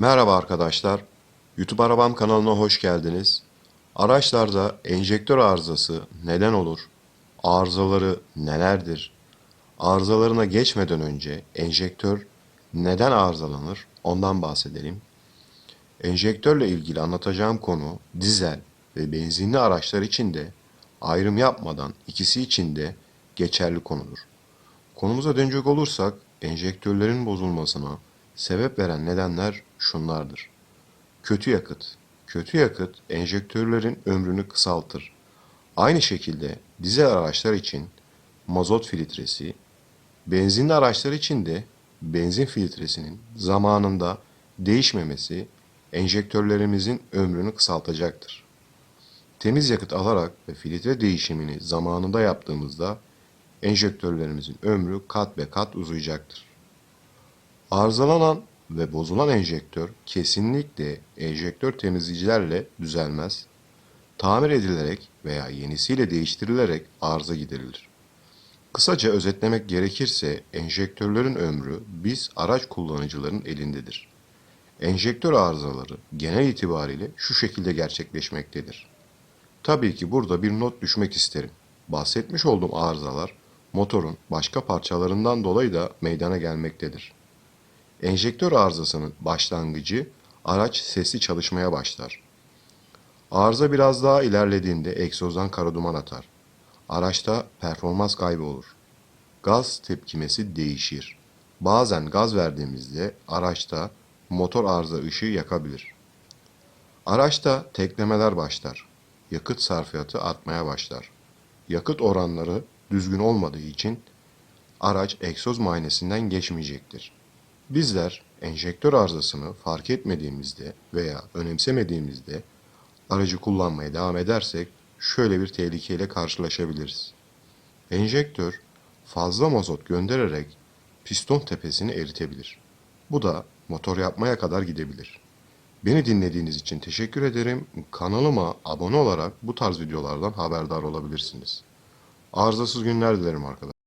Merhaba arkadaşlar. YouTube Arabam kanalına hoş geldiniz. Araçlarda enjektör arızası neden olur? Arızaları nelerdir? Arızalarına geçmeden önce enjektör neden arızalanır? Ondan bahsedelim. Enjektörle ilgili anlatacağım konu dizel ve benzinli araçlar için de ayrım yapmadan ikisi için de geçerli konudur. Konumuza dönecek olursak enjektörlerin bozulmasına sebep veren nedenler şunlardır. Kötü yakıt. Kötü yakıt enjektörlerin ömrünü kısaltır. Aynı şekilde dizel araçlar için mazot filtresi, benzinli araçlar için de benzin filtresinin zamanında değişmemesi enjektörlerimizin ömrünü kısaltacaktır. Temiz yakıt alarak ve filtre değişimini zamanında yaptığımızda enjektörlerimizin ömrü kat ve kat uzayacaktır. Arızalanan ve bozulan enjektör kesinlikle enjektör temizleyicilerle düzelmez. Tamir edilerek veya yenisiyle değiştirilerek arıza giderilir. Kısaca özetlemek gerekirse enjektörlerin ömrü biz araç kullanıcıların elindedir. Enjektör arızaları genel itibariyle şu şekilde gerçekleşmektedir. Tabii ki burada bir not düşmek isterim. Bahsetmiş olduğum arızalar motorun başka parçalarından dolayı da meydana gelmektedir. Enjektör arızasının başlangıcı araç sesli çalışmaya başlar. Arıza biraz daha ilerlediğinde egzozdan kara duman atar. Araçta performans kaybı olur. Gaz tepkimesi değişir. Bazen gaz verdiğimizde araçta motor arıza ışığı yakabilir. Araçta teklemeler başlar. Yakıt sarfiyatı artmaya başlar. Yakıt oranları düzgün olmadığı için araç egzoz muayenesinden geçmeyecektir. Bizler enjektör arızasını fark etmediğimizde veya önemsemediğimizde aracı kullanmaya devam edersek şöyle bir tehlikeyle karşılaşabiliriz. Enjektör fazla mazot göndererek piston tepesini eritebilir. Bu da motor yapmaya kadar gidebilir. Beni dinlediğiniz için teşekkür ederim. Kanalıma abone olarak bu tarz videolardan haberdar olabilirsiniz. Arızasız günler dilerim arkadaşlar.